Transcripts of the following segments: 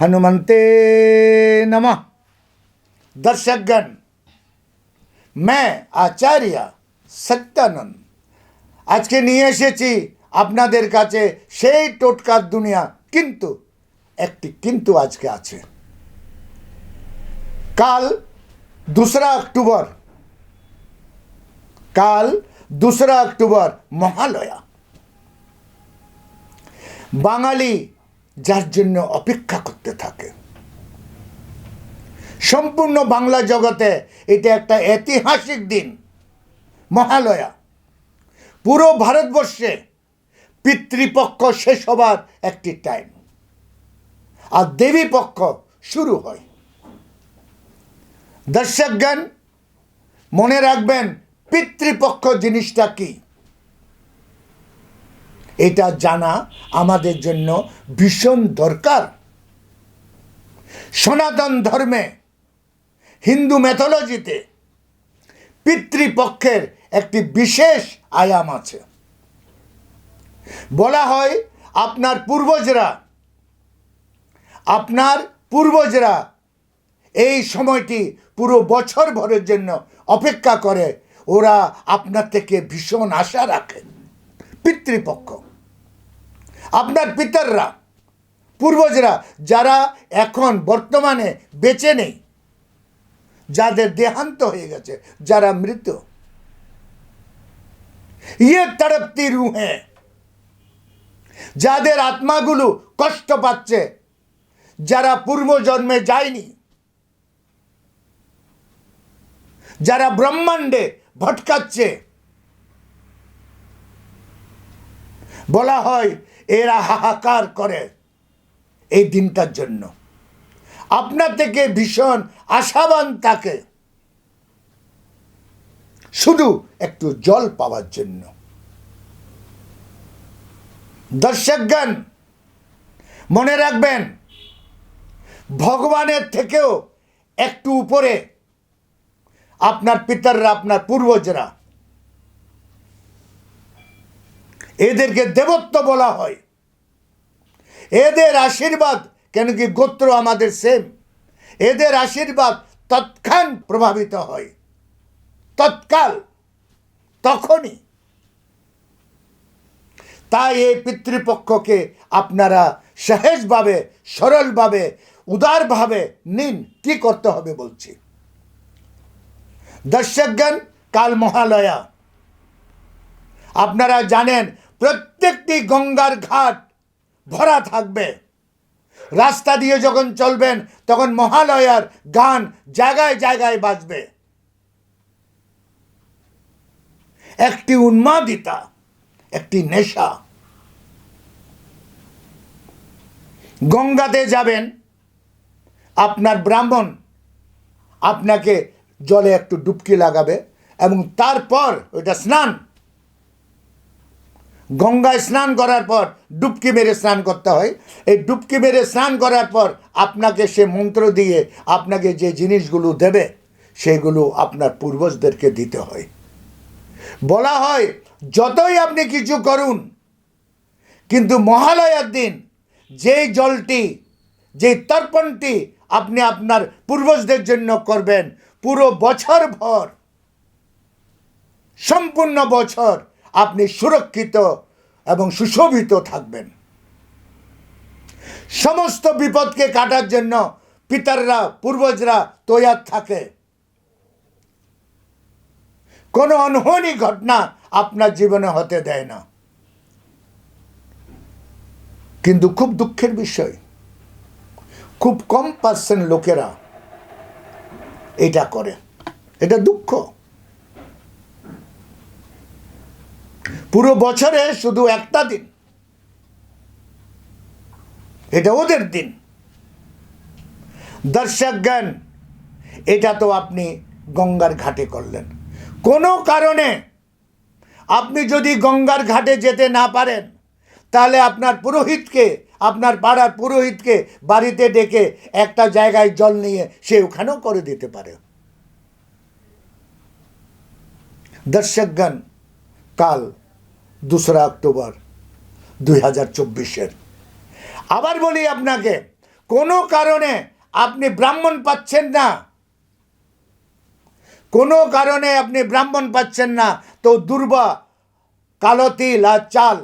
हनुमंते नमः दर्शकगण मैं আচার্য সত্যানন্দ আজকে নিয়ে এসেছি আপনাদের কাছে সেই টোটকার দুনিয়া কিন্তু একটি কিন্তু আজকে আছে কাল दूसरा अक्टूबर কাল दूसरा অক্টোবর মহালয়া বাঙালি যার জন্য অপেক্ষা করতে থাকে। সম্পূর্ণ বাংলা জগতে এটা একটা ঐতিহাসিক দিন, মহালয়া। পুরো ভারতবর্ষে পিতৃপক্ষ শেষ হবার একটি টাইম আর দেবী পক্ষ শুরু হয়। দর্শকগণ, মনে রাখবেন, পিতৃপক্ষ জিনিসটা কি? এটা জানা আমাদের জন্য ভীষণ দরকার। সনাতন ধর্মে, হিন্দু ম্যাথোলজিতে পিতৃপক্ষের একটি বিশেষ আয়াম আছে। বলা হয় আপনার পূর্বজরা আপনার পূর্বজরা এই সময়টি পুরো বছর ভরের জন্য অপেক্ষা করে, ওরা আপনার থেকে ভীষণ আশা রাখে। পিতৃপক্ষ। আপনার পিতাররা, পূর্বজরা যারা এখন বর্তমানে বেঁচে নেই, যাদের দেহান্ত হয়ে গেছে, যারা মৃত ইয়ে তড়পতি রুহে, যাদের আত্মাগুলো কষ্ট পাচ্ছে, যারা পূর্বজন্মে যায়নি, যারা ব্রহ্মাণ্ডে ভটকাচ্ছে বলা হয়, এরা হাহাকার করে এই দিনটার জন্য। আপনার থেকে ভীষণ আশাবান থাকে শুধু একটু জল পাওয়ার জন্য। দর্শকগণ, মনে রাখবেন, ভগবানের থেকেও একটু উপরে আপনার পিতাররা আপনার পূর্বজরা এদেরকে দেবত্ব বলা হয়। এদের আশীর্বাদ কেন কি গোত্র আমাদের সেম এদের আশীর্বাদ তৎক্ষণ প্রভাবিত হয়। তৎকাল, তখনই। তাই এই পিতৃপক্ষকে আপনারা সহজভাবে, সরলভাবে, উদারভাবে নিন। কি করতে হবে বলছি। দর্শকগণ, কাল মহালয়া। আপনারা জানেন প্রত্যেকটি গঙ্গার ঘাট ভরা থাকবে। রাস্তা দিয়ে যখন চলবেন, তখন মহালয়ার গান জায়গায় জায়গায় বাজবে। একটি উন্মাদিতা, একটি নেশা। গঙ্গাতে যাবেন, আপনার ব্রাহ্মণ আপনাকে জলে একটু ডুবকি লাগাবে এবং তারপর ওইটা স্নান গঙ্গায় স্নান করার পর ডুবকি মেরে স্নান করতে হয়। এই ডুবকি মেরে স্নান করার পর আপনাকে সে মন্ত্র দিয়ে আপনাকে যে জিনিসগুলো দেবে, সেগুলো আপনার পূর্বজদেরকে দিতে হয়। বলা হয়, যতই আপনি কিছু করুন, কিন্তু মহালয়ার দিন যেই জলটি, যেই তর্পণটি আপনি আপনার পূর্বজদের জন্য করবেন, পুরো বছর ভর, সম্পূর্ণ বছর আপনি সুরক্ষিত এবং সুশোভিত থাকবেন। সমস্ত বিপদকে কাটার জন্য পিতাররা, পূর্বজরা তৈয়ার থাকে। কোনো অনহনী ঘটনা আপনার জীবনে হতে দেয় না। কিন্তু খুব দুঃখের বিষয়, খুব কম পার্সেন্ট লোকেরা এটা করে। এটা দুঃখ। পুরো বছরে শুধু একটা দিন। এটা ওদের দিন। দর্শকগণ এটা তো আপনি গঙ্গার ঘাটে করলেন। কোনো কারণে আপনি যদি গঙ্গার ঘাটে যেতে না পারেন, তাহলে আপনার পুরোহিতকে, আপনার পাড়ার পুরোহিতকে বাড়িতে ডেকে একটা জায়গায় জল নিয়ে সে ওখানেও করে দিতে পারে। দর্শকগণ কাল দোসরা অক্টোবর দুই হাজার চব্বিশের। আবার বলি আপনাকে, কোনো কারণে আপনি ব্রাহ্মণ পাচ্ছেন না। কোনো কারণে আপনি ব্রাহ্মণ পাচ্ছেন না। তো দুর্বা, কালো তিল আর চাল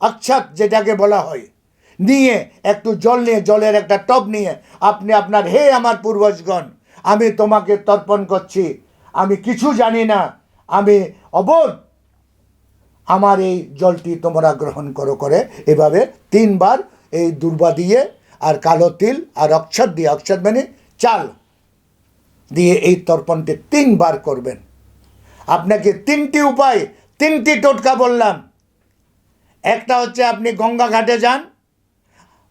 অক্ষত যেটাকে বলা হয়, নিয়ে একটু জল নিয়ে, জলের একটা টব নিয়ে, আপনি আপনার, হে আমার পূর্বজগণ, আমি তোমাকে তর্পণ করছি। আমি কিছু জানি না। আমি অবোধ আমার এই জলটি তোমরা গ্রহণ করো করে। এভাবে তিনবার এই দুর্বা দিয়ে আর কালো তিল আর অক্ষত দিয়ে, অক্ষত মানে চাল দিয়ে এই তর্পণটি তিনবার করবেন। আপনাকে তিনটি উপায়, তিনটি টোটকা বললাম। একটা হচ্ছে আপনি গঙ্গা ঘাটে যান,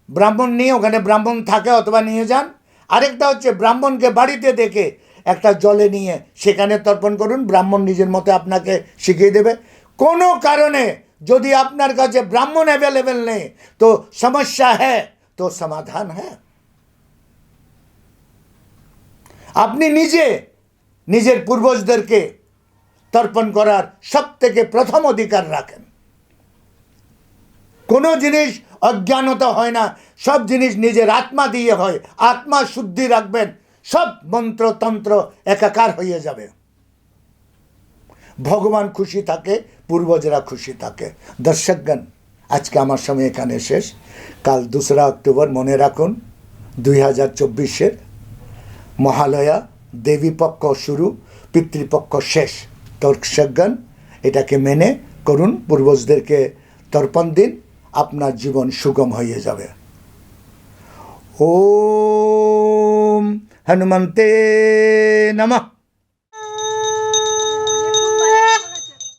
ব্রাহ্মণ নিয়ে, ওখানে ব্রাহ্মণ থাকে অথবা নিয়ে যান। আরেকটা হচ্ছে ব্রাহ্মণকে বাড়িতে দেখে একটা জলে নিয়ে সেখানে তর্পণ করুন, ব্রাহ্মণ নিজের মতো আপনাকে শিখিয়ে দেবে। কোনো কারণে যদি আপনার কাছে ব্রাহ্মণ অ্যাভেলেবেল নেই, তো সমস্যা হ্যাঁ তো সমাধান হ্যাঁ আপনি নিজে নিজের পূর্বজদেরকে তর্পণ করার সব থেকে প্রথম অধিকার রাখেন। কোনো জিনিস অজ্ঞানতা হয় না, সব জিনিস নিজের আত্মা দিয়ে হয়, আত্মা শুদ্ধি রাখবেন, সব মন্ত্রতন্ত্র একাকার হয়ে যাবে। ভগবান খুশি থাকে, পূর্বজরা খুশি থাকে। দর্শকগণ, আজকে আমার সময় এখানে শেষ। কাল দোসরা অক্টোবর মনে রাখুন, দুই হাজার চব্বিশের মহালয়া, দেবীপক্ষ শুরু, পিতৃপক্ষ শেষ। দর্শকগণ, এটাকে মেনে করুন, পূর্বজদেরকে তর্পণ দিন, আপনার জীবন সুগম হয়ে যাবে। ওম হনুমন্তে নমঃ।